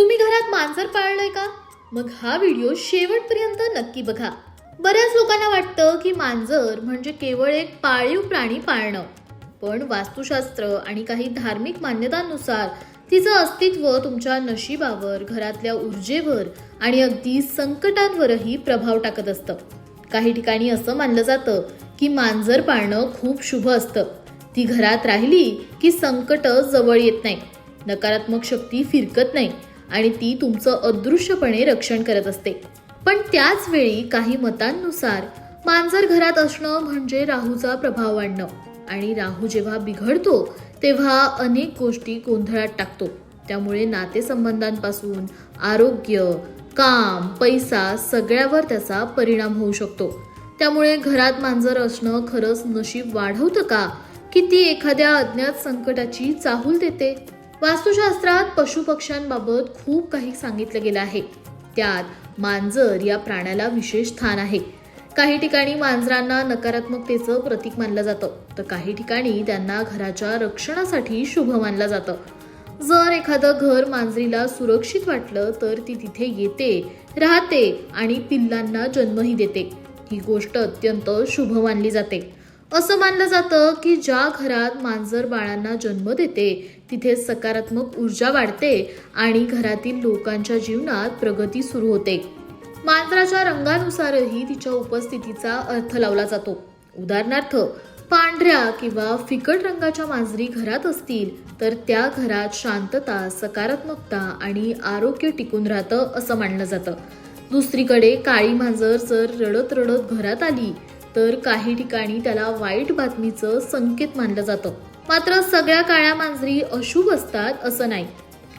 तुम्ही घरात मांजर पाळलंय का? मग हा व्हिडिओ शेवटपर्यंत नक्की बघा. बऱ्याच लोकांना वाटतं की मांजर म्हणजे केवळ एक पाळीव प्राणी पाळणं. पण वास्तुशास्त्र आणि काही धार्मिक मान्यतांनुसार तिचं अस्तित्व तुमच्या नशिबावर घरातल्या ऊर्जेवर आणि अगदी संकटांवरही प्रभाव टाकत असतं. काही ठिकाणी असं मानलं जातं की मांजर पाळणं खूप शुभ असतं. ती घरात राहिली की संकट जवळ येत नाही. नकारात्मक शक्ती फिरकत नाही. आणि ती तुमचं अदृश्यपणे रक्षण करत असते. पण त्याच वेळी काही मतांनुसार मांजर घरात असणं म्हणजे राहूचा प्रभाव आणणं. आणि राहू जेव्हा बिघडतो तेव्हा अनेक गोष्टी गोंधळात टाकतो. त्यामुळे नातेसंबंधांपासून आरोग्य काम पैसा सगळ्यावर त्याचा परिणाम होऊ शकतो. त्यामुळे घरात मांजर असणं खरंच नशीब वाढवतं का? की ती एखाद्या अज्ञात संकटाची चाहूल देते? वास्तुशास्त्रात पशुपक्ष्यांबाबत खूप काही सांगितलं गेलं आहे. त्यात मांजर या प्राण्याला विशेष स्थान आहे. काही ठिकाणी मांजरांना नकारात्मकतेचं प्रतीक मानलं जातं. तर काही ठिकाणी त्यांना घराच्या रक्षणासाठी शुभ मानलं जातं. जर एखादं घर मांजरीला सुरक्षित वाटलं तर ती तिथे येते राहते आणि पिल्लांना जन्मही देते. ही गोष्ट अत्यंत शुभ मानली जाते. असं मानलं जातं की ज्या घरात मांजर बाळांना जन्म देते तिथे सकारात्मक ऊर्जा वाढते आणि घरातील लोकांच्या जीवनात प्रगती सुरू होते. मांजराच्या रंगानुसारही तिच्या उपस्थितीचा अर्थ लावला जातो. उदाहरणार्थ पांढऱ्या किंवा फिकट रंगाच्या मांजरी घरात असतील तर त्या घरात शांतता सकारात्मकता आणि आरोग्य टिकून राहतं असं मानलं जातं. दुसरीकडे काळी मांजर जर रडत रडत घरात आली तर काही ठिकाणी त्याला वाईट बातमीचं संकेत मानलं जातं. मात्र सगळ्या काळ्या मांजरी अशुभ असतात असं नाही.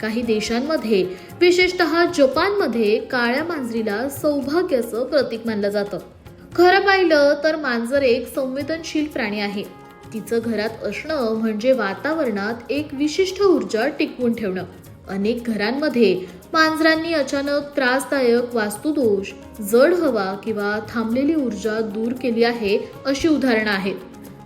काही देशांमध्ये विशेषतः जपानमध्ये काळ्या मांजरीला सौभाग्याचं प्रतीक मानलं जातं. खरं पाहिलं तर मांजर एक संवेदनशील प्राणी आहे. तिचं घरात असणं म्हणजे वातावरणात एक विशिष्ट ऊर्जा टिकवून ठेवणं. अनेक घरांमध्ये मांजरांनी अचानक त्रासदायक वास्तुदोष जड हवा किंवा थांबलेली ऊर्जा दूर केली आहे अशी उदाहरणं आहेत.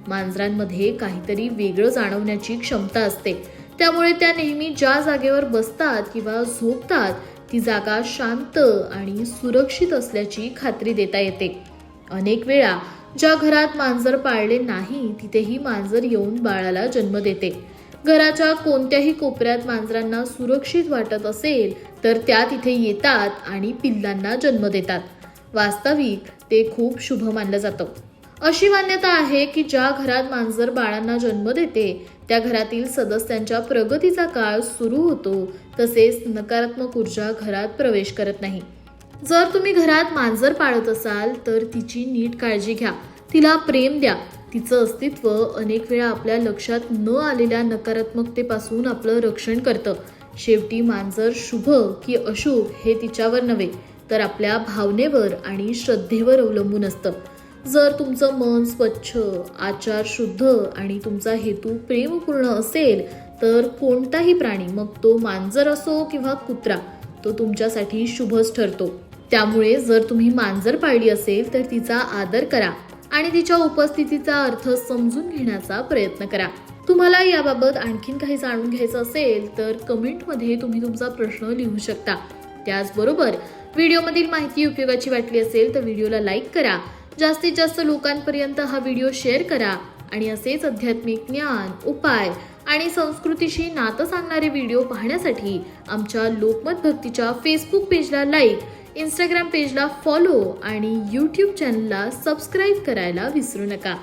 मांजरांमध्ये काहीतरी वेगळं जाणवण्याची क्षमता असते. त्यामुळे त्या नेहमी ज्या जागेवर बसतात किंवा झोपतात ती जागा शांत आणि सुरक्षित असल्याची खात्री देता येते. अनेक वेळा ज्या घरात मांजर पाळले नाही तिथेही मांजर येऊन बाळाला जन्म देते. घराच्या कोणत्याही कोपऱ्यात मांजरांना सुरक्षित वाटत असेल तर त्या तिथे येतात आणि पिल्लांना जन्म देतात. वास्तविक ते खूप शुभ मानलं जातं. अशी मान्यता आहे की ज्या घरात मांजर बाळांना जन्म देते त्या घरातील सदस्यांच्या प्रगतीचा काळ सुरू होतो तसेच नकारात्मक ऊर्जा घरात प्रवेश करत नाही. जर तुम्ही घरात मांजर पाळत असाल तर तिची नीट काळजी घ्या. तिला प्रेम द्या. तिचं अस्तित्व अनेक वेळा आपल्या लक्षात न आलेल्या नकारात्मकतेपासून आपलं रक्षण करतं. शेवटी मांजर शुभ की अशुभ हे तिच्यावर नव्हे तर आपल्या भावनेवर आणि श्रद्धेवर अवलंबून असतं. जर तुमचं मन स्वच्छ आचार शुद्ध आणि तुमचा हेतू प्रेमपूर्ण असेल तर कोणताही प्राणी मग तो मांजर असो किंवा कुत्रा तो तुमच्यासाठी शुभच ठरतो. त्यामुळे जर तुम्ही मांजर पाळली असेल तर तिचा आदर करा आणि तिच्या उपस्थितीचा अर्थ समजून घेण्याचा प्रयत्न करा. तुम्हाला याबाबत आणखीन काही जाणून घ्यायचं असेल तर कमेंटमध्ये तुम्ही तुमचा प्रश्न लिहू शकता. त्याचबरोबर व्हिडिओमधील माहिती उपयोगाची वाटली असेल तर व्हिडिओला लाईक करा. जास्तीत जास्त लोकांपर्यंत हा व्हिडिओ शेअर करा आणि असेच आध्यात्मिक ज्ञान उपाय आणि संस्कृतीशी नातं सांगणारे व्हिडिओ पाहण्यासाठी आमच्या लोकमत भक्तीच्या फेसबुक पेजला लाईक इंस्टाग्राम पेजला फॉलो आणि यूट्यूब चॅनलला सबस्क्राईब करायला विसरू नका.